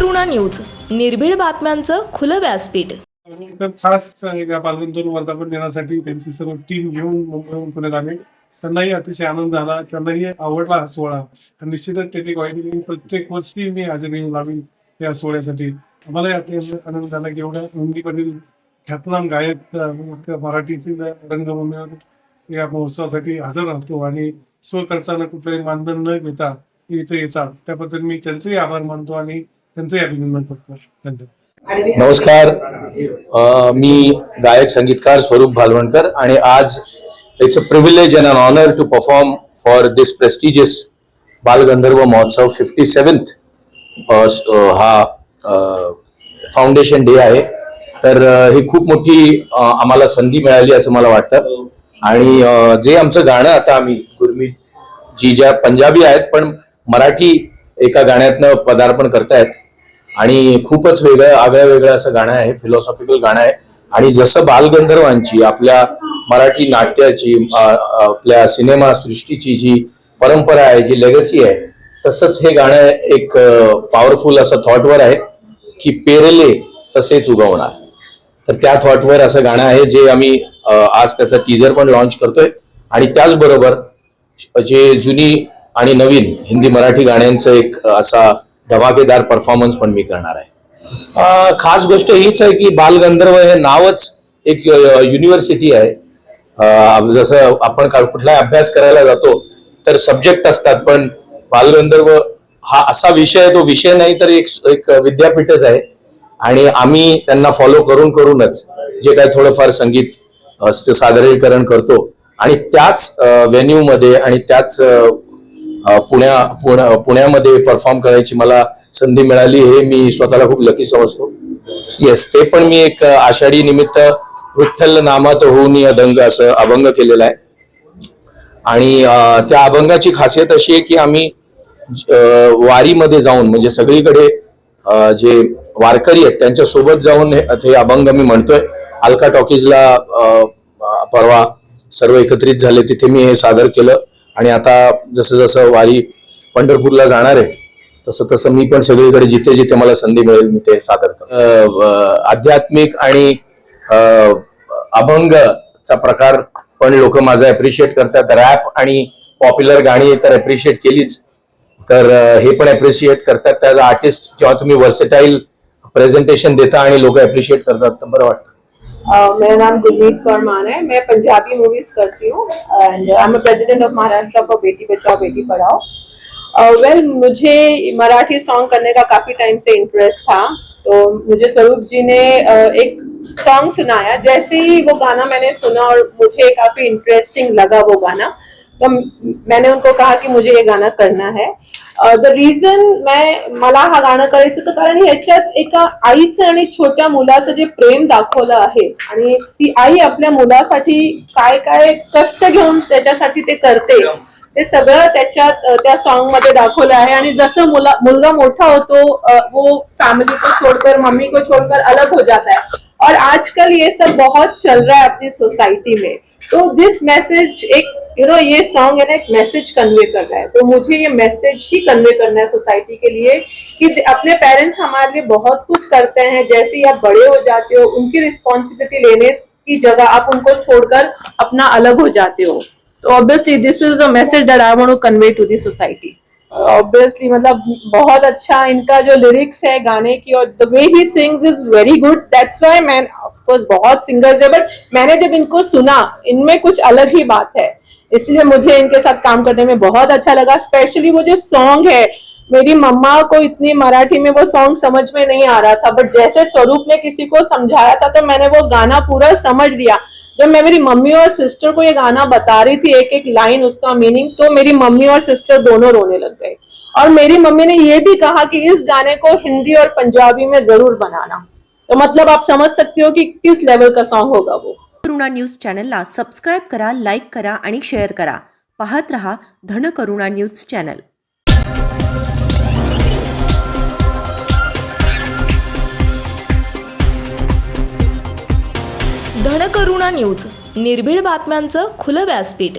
करुणा news. निर्भीड बातम्यांचं खुलं व्यासपीठ. तर खास या बालगंधर्व वर्धापन दिनासाठी त्यांची सर्व टीम घेऊन मुंबईहून पुण्यात आले. त्यांनाही अतिशय आनंद झाला त्यांनाही आवडला हा सोहळा. आणि निश्चितच त्यांनी वाहिनी प्रत्येक वर्षी मी हजेरी लावी या सोहळ्यासाठी. आम्हालाही अतिशय आनंद झाला की एवढ्या हिंदीमधील ख्यातनाम गायक मराठीची रंगभूमीवर या महोत्सवासाठी हजर राहतो आणि स्वखर्चानं कुठलंही मानधन न घेता इथे येतात. त्याबद्दल मी त्यांचेही आभार मानतो आणि त्यांचंही अभिनंदन करतो. धन्यवाद. नमस्कार. अ, मी गायक संगीतकार स्वरूप भालवणकर आणि आज it's a privilege and an honour to perform for this prestigious Balgandharva Mahotsav fifty seventh हा फाउंडेशन डे आहे. तर अ, ही खूप मोठी अ, आम्हाला संधी मिळाली असं मला वाटतं. आणि अ, जे आमचं गाणं आता आम्ही गुरमीत जी ज्या पंजाबी आहेत पण मराठी एका गाण्यातनं पदार्पण करतायत आणि खूपच वेगळं आगळं वेगळं असं गाणं आहे फिलॉसॉफिकल गाणं आहे. आणि जसं बालगंधर्वांची आपल्या मराठी नाट्याची आपल्या सिनेमा सृष्टीची जी परंपरा आहे जी लेगसी आहे तसंच हे गाणं एक पॉवरफुल असं थॉटवर आहे की पेरले तसेच उगवणार. तर त्या थॉटवर असं गाणं आहे जे आम्ही आज त्याचं टीजर पण लॉन्च करतोय. आणि त्याचबरोबर जे जुनी आणि नवीन हिंदी मराठी गाण्यांचं एक असा धमाकेदार परफॉर्मन्स पण मी करणार आहे. खास गोष्ट हीच आहे की बालगंधर्व हे नावच एक युनिव्हर्सिटी आहे. जसं आपण का- कुठलाही अभ्यास करायला जातो तर सब्जेक्ट असतात पण बालगंधर्व हा असा विषय आहे तो विषय नाही तर एक एक विद्यापीठच आहे. आणि आम्ही त्यांना फॉलो करून करूनच जे काही थोडंफार संगीत सादरीकरण करतो. आणि त्याच व्हेन्यू मध्ये आणि त्याच पुण्या पुण्या पुण्यामध्ये परफॉर्म करायची मला संधी मिळाली हे मी स्वतःला खूप लकी समजतो. येस ते पण मी एक आषाढी निमित्त विठ्ठल नामात होऊन अदंग असं अभंग केलेलं आहे. आणि त्या अभंगाची खासियत अशी आहे की आम्ही वारीमध्ये जाऊन म्हणजे सगळीकडे जे वारकरी आहेत त्यांच्यासोबत जाऊन हे अभंग मी म्हणतोय. अलका टॉकीजला परवा सर्व एकत्रित झाले तिथे मी हे सादर केलं. आणि आता जसं जसं वारी पंढरपूरला जाणार आहे तसं तसं मी पण सगळीकडे जिथे जिथे मला संधी मिळेल मी ते सादर करतो. आध्यात्मिक आणि अभंगचा प्रकार पण लोक माझं ॲप्रिशिएट करतात. रॅप आणि पॉप्युलर गाणी तर ॲप्रिशिएट केलीच. तर हे पण ॲप्रिशिएट करतात. त्याचा आर्टिस्ट जेव्हा तुम्ही वर्सेटाईल प्रेझेंटेशन देता आणि लोक ॲप्रिशिएट करतात तर बरं वाटतं. Uh, मेरा नाम गुरमीत कौर मान है। मैं पंजाबी मूवीज़ करती हूँ। And I am of Maharashtra for Beti Bachao Beti Padhao well uh, well, मुझे मराठी सॉन्ग करने का काफ़ी टाइम से इंटरेस्ट था। तो मुझे स्वरूप जी ने uh, एक सॉन्ग सुनाया। जैसे ही वो गाना मैंने सुना और मुझे काफ़ी इंटरेस्टिंग लगा वो गाना तो मैंने उनको कहा कि मुझे ये गाना करना है। द रिझन मैं मला हा गाणं करायचं तर कारण ह्याच्यात एका आईचं आणि छोट्या मुलाचं जे प्रेम दाखवलं आहे आणि ती आई आपल्या मुलासाठी काय काय कष्ट घेऊन त्याच्यासाठी ते करते ते सगळं त्याच्यात त्या सॉन्गमध्ये दाखवलं आहे. आणि जसं मुला मुलगा मोठा होतो वो फैमिली को छोड़कर मम्मी को छोड़कर अलग हो जाता है. और आजकल ये सब बहुत चल रहा है अपनी सोसाइटी में. तो दिस मैसेज एक यू नो ये सॉन्ग है ना, एक मैसेज कन्वे कर रहा है। तो मुझे ये मैसेज ही कन्वे करना है सोसाइटी के लिए कि अपने पेरेंट्स हमारे लिए बहुत कुछ करते हैं। जैसे ही आप बड़े हो जाते हो, उनकी रिस्पॉन्सिबिलिटी लेने की जगह आप उनको छोड़कर अपना अलग हो जाते हो। तो obviously this is a message that I want to convey to the society obviously मतलब बहुत अच्छा इनका जो लिरिक्स है गाने की और the way he sings is very good that's why मैं ऑफकोर्स बहुत सिंगर्स है बट मैंने जब इनको सुना, इनमें कुछ अलग ही बात है। इसलिए मुझे इनके साथ काम करने में बहुत अच्छा लगा स्पेशली वो जो सॉन्ग है, मेरी मम्मा को इतनी मराठी में वो सॉन्ग समझ में नहीं आ रहा था बट जैसे स्वरूप ने किसी को समझाया था तो मैंने वो गाना पूरा समझ लिया। जब मैं मेरी मम्मी और सिस्टर को ये गाना बता रही थी एक एक लाइन उसका मीनिंग तो मेरी मम्मी और सिस्टर दोनों रोने लग गए। और मेरी मम्मी ने ये भी कहा कि इस गाने को हिंदी और पंजाबी में ज़रूर बनाना। तो मतलब आप समझ सकते हो कि किस लेवल का सॉन्ग होगा वो। करुणा न्यूज चॅनलला सबस्क्राईब करा लाईक करा आणि शेअर करा. पाहत रहा Dhan Karuna news channel Dhankaruna news निर्भीड बातम्यांचं खुलं व्यासपीठ.